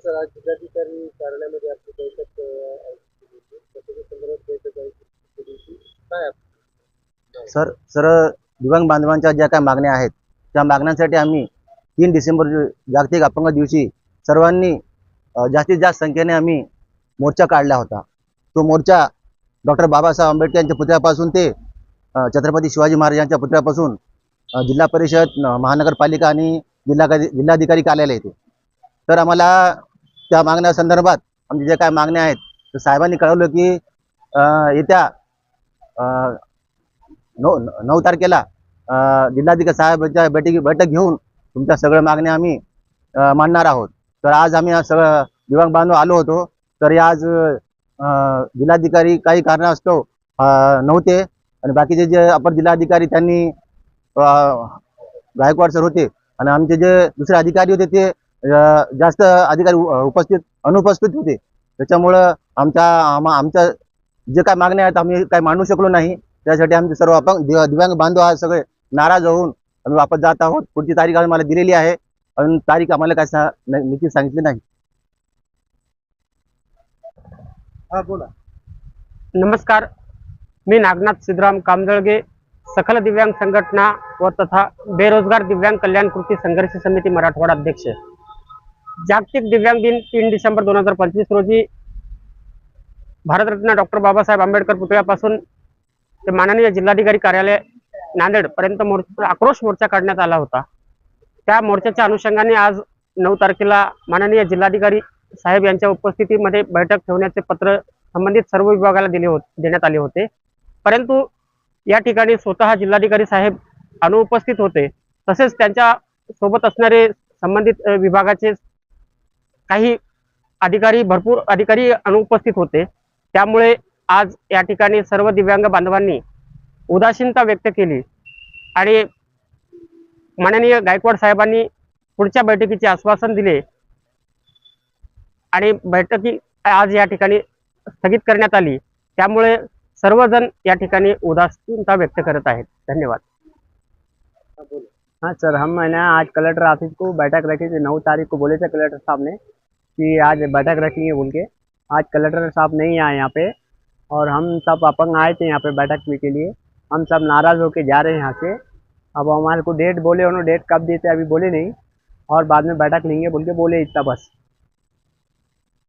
Sir आज जिल्हाधिकारी कार्यालयामध्ये आपली बैठक काय सर सर दिव्यांग बांधवांच्या ज्या काही मागण्या आहेत त्या मागण्यांसाठी आम्ही तीन डिसेंबर जागतिक अपंग दिवशी सर्वांनी जास्तीत जास्त संख्येने आम्ही मोर्चा काढला होता. तो मोर्चा डॉक्टर बाबासाहेब आंबेडकर यांच्या पुतळ्यापासून ते छत्रपती शिवाजी महाराजांच्या पुतळ्यापासून जिल्हा परिषद महानगरपालिका आणि जिल्हा जिल्हाधिकारी कार्यालय येते. तर आम्हाला त्या मागण्या संदर्भात जे काय मागण्या आहेत तर साहेबांनी कळवलं की येत्या अ, नऊ नऊ तारखेला जिल्हाधिकारी साहेबांच्या बैठकी बैठक घेऊन तुमच्या सगळ्या मागण्या आम्ही मांडणार आहोत. तर आज आम्ही सगळं दिव्यांग बांधव आलो होतो तर आज जिल्हाधिकारी काही कारणास्तव नव्हते. आणि बाकीचे जे अपर जिल्हाधिकारी त्यांनी गायकवाड सर होते आणि आमचे जे दुसरे अधिकारी होते ते जास्त अधिकारी उपस्थित अनुपस्थित होते. त्याच्यामुळं आमच्या आमच्या जे काय मागण्या आहेत आम्ही काय मांडू शकलो नाही. त्यासाठी आमचे सर्व अपंग दिव्यांग बांधव आज सगळे नाराज होऊन आम्ही वापस जात आहोत. पुढची तारीख आम्हाला दिलेली आहे. आणि तारीख आम्हाला काय सा- निश्चित सांगितली नाही. हा बोला. नमस्कार. मी नागनाथ सिद्धराम कामजळगे सकल दिव्यांग संघटना व तथा बेरोजगार दिव्यांग कल्याण कृती संघर्ष समिती मराठवाडा अध्यक्ष. जागतिक दिव्यांग दिन तीन डिसेंबर दोन हजार पंचवीस रोजी भारतरत्न डॉक्टर बाबासाहेब आंबेडकर पुतळ्यापासून ते माननीय जिल्हाधिकारी कार्यालय नांदेडपर्यंत मोर्चा आक्रोश मोर्चा काढण्यात आला होता. त्या मोर्चाच्या अनुषंगाने आज नऊ तारखेला माननीय जिल्हाधिकारी साहेब यांच्या उपस्थितीमध्ये बैठक ठेवण्याचे पत्र संबंधित सर्व विभागाला दिले होते देण्यात आले होते. परंतु या ठिकाणी स्वतः जिल्हाधिकारी साहेब अनुपस्थित होते. तसेच त्यांच्यासोबत असणारे संबंधित विभागाचे काही अधिकारी भरपूर अधिकारी अनुपस्थित होते. त्यामुळे आज या ठिकाणी सर्व दिव्यांग बांधवांनी उदासीनता व्यक्त केली. आणि माननीय गायकवाड साहेबांनी पुढच्या बैठकीचे आश्वासन दिले. आणि बैठकी आज या ठिकाणी स्थगित करण्यात आली. त्यामुळे सर्वजण या ठिकाणी उदासीनता व्यक्त करत आहेत. धन्यवाद. हा हाँ सर हम है ना आज कलेक्टर ऑफिस को बैठक रखी थी नौ तारीख को बोले थे कलेक्टर साहब ने। कि आज बैठक रखनी है बोल के आज कलेक्टर साहब नहीं आए यहाँ पे और हम सब अपंग आए थे यहाँ पे बैठक के लिए। हम सब नाराज़ होके जा रहे हैं यहाँ से। अब हमारे को डेट बोले, उन्होंने डेट कब देते अभी बोले नहीं और बाद में बैठक लेंगे, बोल के बोले इतना बस।